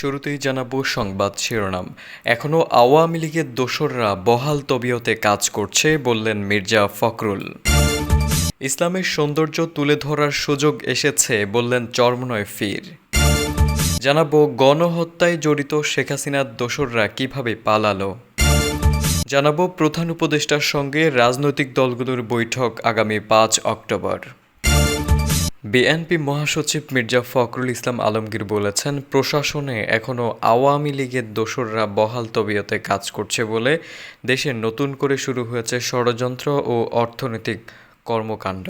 শুরুতেই জানাব সংবাদ শিরোনাম। এখনও আওয়ামী লীগের দোসররা বহাল তবিয়তে কাজ করছে বললেন মির্জা ফখরুল। ইসলামের সৌন্দর্য তুলে ধরার সুযোগ এসেছে বললেন চরমনয় ফির। জানাব গণহত্যায় জড়িত শেখ হাসিনার দোসররা কীভাবে পালালো। জানাব প্রধান উপদেষ্টার সঙ্গে রাজনৈতিক দলগুলোর বৈঠক আগামী পাঁচ অক্টোবর। বিএনপি মহাসচিব মির্জা ফখরুল ইসলাম আলমগীর বলেছেন, প্রশাসনে এখনও আওয়ামী লীগের দোসররা বহাল তবিয়তে কাজ করছে বলে দেশে নতুন করে শুরু হয়েছে ষড়যন্ত্র ও অর্থনৈতিক কর্মকাণ্ড।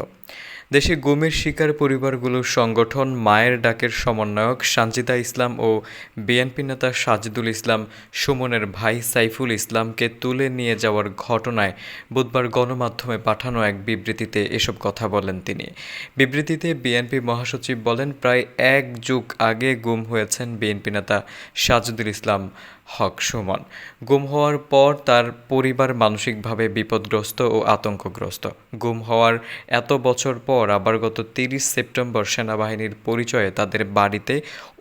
দেশে গুমের শিকার পরিবারগুলোর সংগঠন মায়ের ডাকের সমন্বয়ক সানজিদা ইসলাম ও বিএনপি নেতা সাজিদুল ইসলাম সুমনের ভাই সাইফুল ইসলামকে তুলে নিয়ে যাওয়ার ঘটনায় বুধবার গণমাধ্যমে পাঠানো এক বিবৃতিতে এসব কথা বলেন তিনি। বিবৃতিতে বিএনপি মহাসচিব বলেন, প্রায় এক যুগ আগে গুম হয়েছেন বিএনপি নেতা সাজিদুল ইসলাম। হক সুমন। গুম হওয়ার পর তার পরিবার মানসিকভাবে বিপদগ্রস্ত ও আতঙ্কগ্রস্ত। গুম হওয়ার এত বছর পর আবার গত তিরিশ সেপ্টেম্বর সেনাবাহিনীর পরিচয়ে তাদের বাড়িতে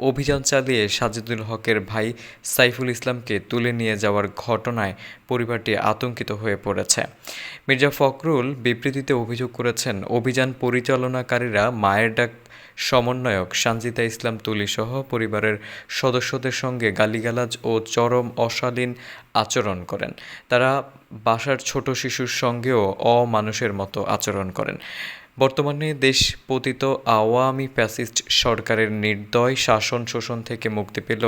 অভিযান চালিয়ে সাজিদুল হকের ভাই সাইফুল ইসলামকে তুলে নিয়ে যাওয়ার ঘটনায় পরিবারটি আতঙ্কিত হয়ে পড়েছে। মির্জা ফখরুল বিবৃতিতে অভিযোগ করেছেন, অভিযান পরিচালনাকারীরা মায়ের ডাক সমন্বয়ক সানজিদা ইসলাম তুলিসহ পরিবারের সদস্যদের সঙ্গে গালিগালাজ ও চরম অশালীন আচরণ করেন। তারা বাসার ছোট শিশুর সঙ্গেও অমানুষের মতো আচরণ করেন। বর্তমানে দেশ পতিত আওয়ামী ফ্যাসিস্ট সরকারের নির্দয় শাসন শোষণ থেকে মুক্তি পেল।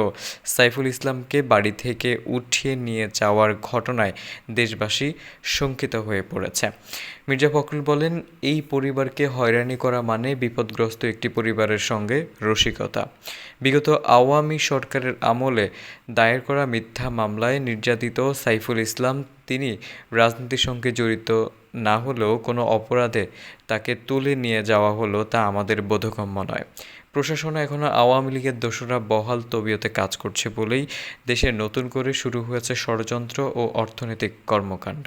সাইফুল ইসলামকে বাড়ি থেকে উঠিয়ে নিয়ে যাওয়ার ঘটনায় দেশবাসী শঙ্কিত হয়ে পড়েছে। মির্জা ফখরুল বলেন, এই পরিবারকে হয়রানি করা মানে বিপদগ্রস্ত একটি পরিবারের সঙ্গে রসিকতা। বিগত আওয়ামী সরকারের আমলে দায়ের করা মিথ্যা মামলায় নির্যাতিত সাইফুল ইসলাম, তিনি রাজনীতির সঙ্গে জড়িত না হলেও কোনো অপরাধে তাকে তুলে নিয়ে যাওয়া হলো তা আমাদের বোধগম্য নয়। প্রশাসন এখনও আওয়ামী লীগের দোষরা বহাল তবিয়তে কাজ করছে বলেই দেশে নতুন করে শুরু হয়েছে ষড়যন্ত্র ও অর্থনৈতিক কর্মকাণ্ড।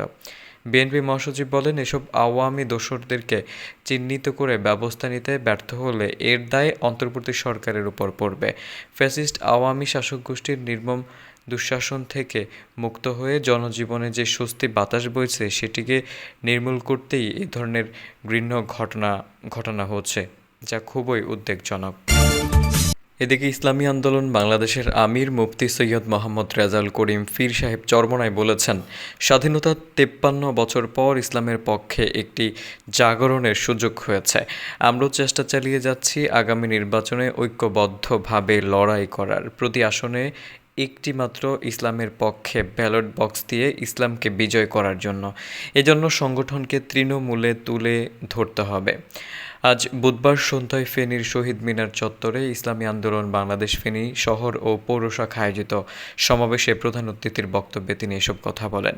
বিএনপি মহাসচিব বলেন, এসব আওয়ামী দোসরদেরকে চিহ্নিত করে ব্যবস্থা নিতে ব্যর্থ হলে এর দায় অন্তর্বর্তী সরকারের উপর পড়বে। ফ্যাসিস্ট আওয়ামী শাসক গোষ্ঠীর নির্মম দুঃশাসন থেকে মুক্ত হয়ে জনজীবনে যে স্বস্তি বাতাস বইছে, সেটিকে নির্মূল করতেই এ ধরনের ঘৃণ্য ঘটনা ঘটনা হচ্ছে, যা খুবই উদ্বেগজনক। এদিকে ইসলামী আন্দোলন বাংলাদেশের আমির মুফতি সৈয়দ মোহাম্মদ রেজাল করিম ফির সাহেব চরমনায় বলেছেন স্বাধীনতার তেপ্পান্ন বছর পর ইসলামের পক্ষে একটি জাগরণের সুযোগ হয়েছে। আমরাও চেষ্টা চালিয়ে যাচ্ছি আগামী নির্বাচনে ঐক্যবদ্ধভাবে লড়াই করার প্রতি আসনে একটি মাত্র ইসলামের পক্ষে ব্যালট বক্স দিয়ে ইসলামকে বিজয় করার জন্য। এজন্য সংগঠনকে তৃণমূলে তুলে ধরতে হবে। আজ বুধবার সন্ধ্যায় ফেনীর শহীদ মিনার চত্বরে ইসলামী আন্দোলন, বাংলাদেশ ফেনী শহর ও পৌরশাখা আয়োজিত সমাবেশে প্রধান অতিথির বক্তব্যে তিনি এসব কথা বলেন।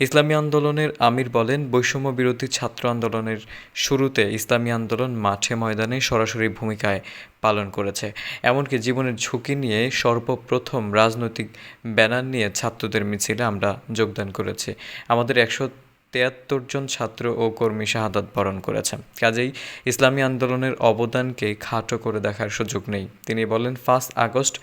ইসলামী আন্দোলনের আমির বলেন, বৈষম্য বিরোধী ছাত্র আন্দোলনের শুরুতে ইসলামী আন্দোলন মাঠে ময়দানে সরাসরি ভূমিকায় পালন করেছে। এমনকি জীবনের ঝুঁকি নিয়ে সর্বপ্রথম রাজনৈতিক ব্যানার নিয়ে ছাত্রদের মিছিলে আমরা যোগদান করেছি। আমাদের একশো তেয়াত্তর জন ছাত্র ও কর্মী শাহাদাত বরণ করেছেন। কাজেই ইসলামী আন্দোলনের অবদানকে খাটো করে দেখার সুযোগ নেই। তিনি বলেন ফার্স্ট আগস্ট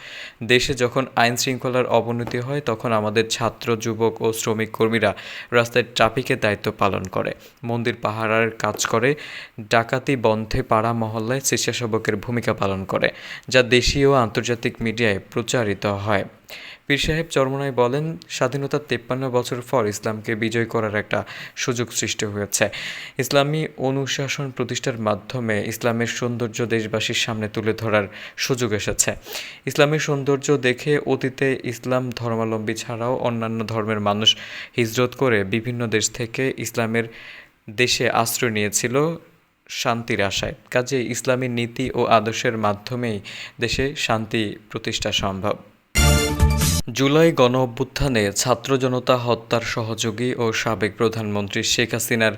দেশে যখন আইন শৃঙ্খলার অবনতি হয়, তখন আমাদের ছাত্র, যুবক ও শ্রমিক কর্মীরা রাস্তায় ট্রাফিকের দায়িত্ব পালন করে, মন্দির পাহারার কাজ করে, ডাকাতি, বন্ধে পাড়া মহল্লায় স্বেচ্ছাসেবকের ভূমিকা পালন করে, যা দেশীয় ও আন্তর্জাতিক মিডিয়ায় প্রচারিত হয়। পীর সাহেব চরমনায় বলেন স্বাধীনতার তেপ্পান্ন বছর পর ইসলামকে বিজয় করার একটা সুযোগ সৃষ্টি হয়েছে। ইসলামী অনুশাসন প্রতিষ্ঠার মাধ্যমে ইসলামের সৌন্দর্য দেশবাসীর সামনে তুলে ধরার সুযোগ এসেছে। ইসলামের সৌন্দর্য দেখে অতীতে ইসলাম ধর্মাবলম্বী ছাড়াও অন্যান্য ধর্মের মানুষ হিজরত করে বিভিন্ন দেশ থেকে ইসলামের দেশে আশ্রয় নিয়েছিল শান্তির আশায়। কাজে ইসলামী নীতি ও আদর্শের মাধ্যমেই দেশে শান্তি প্রতিষ্ঠা সম্ভব। জুলাই গণ অভ্যুত্থানে ছাত্র জনতা হত্যার সহযোগী ও সাবেক প্রধানমন্ত্রী শেখ হাসিনার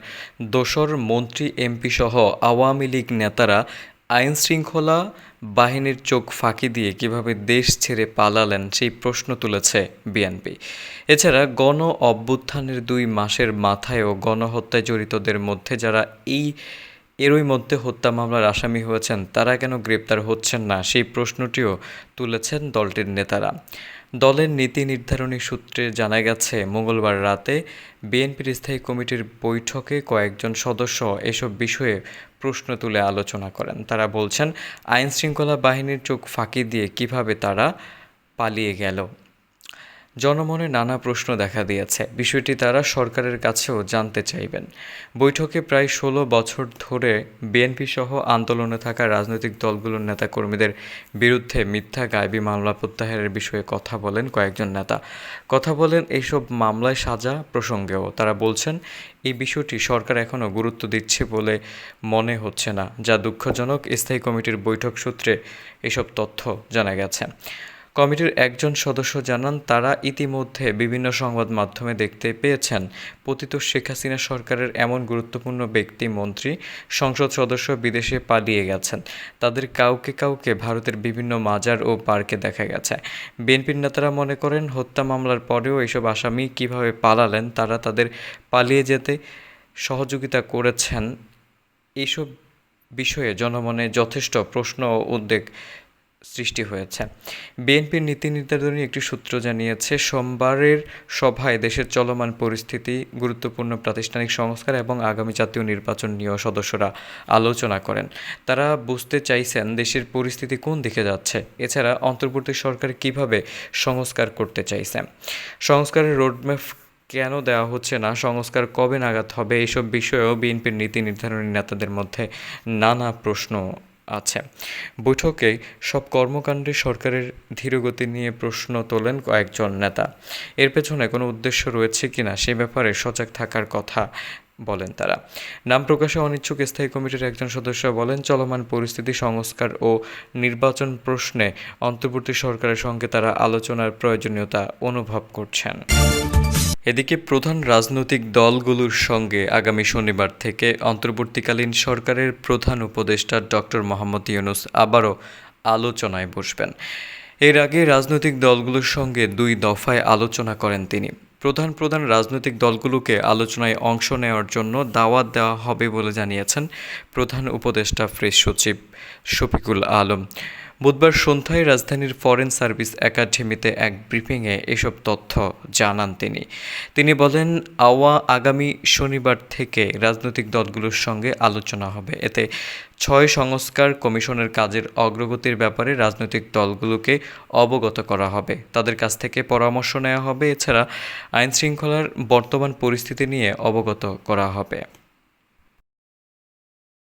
দোসর মন্ত্রী এমপি সহ আওয়ামী লীগ নেতারা আইন শৃঙ্খলা বাহিনীর চোখ ফাঁকি দিয়ে কীভাবে দেশ ছেড়ে পালালেন সেই প্রশ্ন তুলেছে বিএনপি। এছাড়া গণ অভ্যুত্থানের দুই মাসের মাথায়ও গণহত্যায় জড়িতদের মধ্যে যারা এই, এরই মধ্যে হত্যা মামলার আসামি হয়েছেন, তারা কেন গ্রেপ্তার হচ্ছেন না সেই প্রশ্নটিও তুলেছেন দলটির নেতারা। দলের নীতি নির্ধারণী সূত্রে জানা গেছে, মঙ্গলবার রাতে বিএনপির স্থায়ী কমিটির বৈঠকে কয়েকজন সদস্য এসব বিষয়ে প্রশ্ন তুলে আলোচনা করেন। তারা বলছেন, আইনশৃঙ্খলা বাহিনীর চোখ ফাঁকি দিয়ে কীভাবে তারা পালিয়ে গেল। জনমনে নানা প্রশ্ন দেখা দিয়েছে। বিষয়টি তারা সরকারের কাছেও জানতে চাইবেন। বৈঠকে প্রায় ষোলো বছর ধরে বিএনপি সহ আন্দোলনে থাকা রাজনৈতিক দলগুলোর নেতাকর্মীদের বিরুদ্ধে মিথ্যা গায়েবী মামলা প্রত্যাহারের বিষয়ে কথা বলেন কয়েকজন নেতা। কথা বলেন এইসব মামলায় সাজা প্রসঙ্গেও। তারা বলছেন, এই বিষয়টি সরকার এখনও গুরুত্ব দিচ্ছে বলে মনে হচ্ছে না, যা দুঃখজনক। স্থায়ী কমিটির বৈঠক সূত্রে এসব তথ্য জানা গেছে। কমিটির একজন সদস্য জানান, তারা ইতিমধ্যে বিভিন্ন সংবাদ মাধ্যমে দেখতে পেয়েছেন। পতিত শেখ হাসিনা সরকারের এমন গুরুত্বপূর্ণ ব্যক্তি, মন্ত্রী, সংসদ সদস্য বিদেশে পালিয়ে গেছেন। তাদের কাউকে কাউকে ভারতের বিভিন্ন মাজার ও পার্কে দেখা গেছে। বিএনপির নেতারা মনে করেন, হত্যা মামলার পরেও এসব আসামি কীভাবে পালালেন, তারা তাদের পালিয়ে যেতে সহযোগিতা করেছেন এইসব বিষয়ে জনমনে যথেষ্ট প্রশ্ন ও উদ্বেগ সৃষ্টি হয়েছে। বিএনপির নীতি নির্ধারণী একটি সূত্র জানিয়েছে, সোমবারের সভায় দেশের চলমান পরিস্থিতি, গুরুত্বপূর্ণ প্রাতিষ্ঠানিক সংস্কার এবং আগামী জাতীয় নির্বাচন নিয়েও সদস্যরা আলোচনা করেন। তারা বুঝতে চাইছেন দেশের পরিস্থিতি কোন দিকে যাচ্ছে। এছাড়া অন্তর্বর্তী সরকার কীভাবে সংস্কার করতে চাইছে? সংস্কারের রোডম্যাপ কেন দেওয়া হচ্ছে না? সংস্কার কবে নাগাদ হবে? এইসব বিষয়েও বিএনপির নীতি নির্ধারণী নেতাদের মধ্যে নানা প্রশ্ন আছে। বৈঠকে সব কর্মকাণ্ডে সরকারের ধীরগতি নিয়ে প্রশ্ন তোলেন কয়েকজন নেতা। এর পেছনে কোনো উদ্দেশ্য রয়েছে কিনা সে ব্যাপারে সজাগ থাকার কথা বলেন তারা। নাম প্রকাশে অনিচ্ছুক স্থায়ী কমিটির একজন সদস্য বলেন, চলমান পরিস্থিতি, সংস্কার ও নির্বাচন প্রশ্নে অন্তর্বর্তী সরকারের সঙ্গে তারা আলোচনার প্রয়োজনীয়তা অনুভব করছেন। এদিকে প্রধান রাজনৈতিক দলগুলোর সঙ্গে আগামী শনিবার থেকে অন্তর্বর্তীকালীন সরকারের প্রধান উপদেষ্টা ডক্টর মোহাম্মদ ইউনুস আবারও আলোচনায় বসবেন। এর আগে রাজনৈতিক দলগুলোর সঙ্গে দুই দফায় আলোচনা করেন তিনি। প্রধান প্রধান রাজনৈতিক দলগুলোকে আলোচনায় অংশ নেওয়ার জন্য দাওয়াত দেওয়া হবে বলে জানিয়েছেন প্রধান উপদেষ্টা প্রেস সচিব শফিকুল আলম। বুধবার সন্ধ্যায় রাজধানীর ফরেন সার্ভিস একাডেমিতে এক ব্রিফিংয়ে এসব তথ্য জানান তিনি। তিনি বলেন, আওয়া আগামী শনিবার থেকে রাজনৈতিক দলগুলোর সঙ্গে আলোচনা হবে। এতে ছয় সংস্কার কমিশনের কাজের অগ্রগতির ব্যাপারে রাজনৈতিক দলগুলোকে অবগত করা হবে। তাদের কাছ থেকে পরামর্শ নেওয়া হবে। এছাড়া আইনশৃঙ্খলার বর্তমান পরিস্থিতি নিয়ে অবগত করা হবে।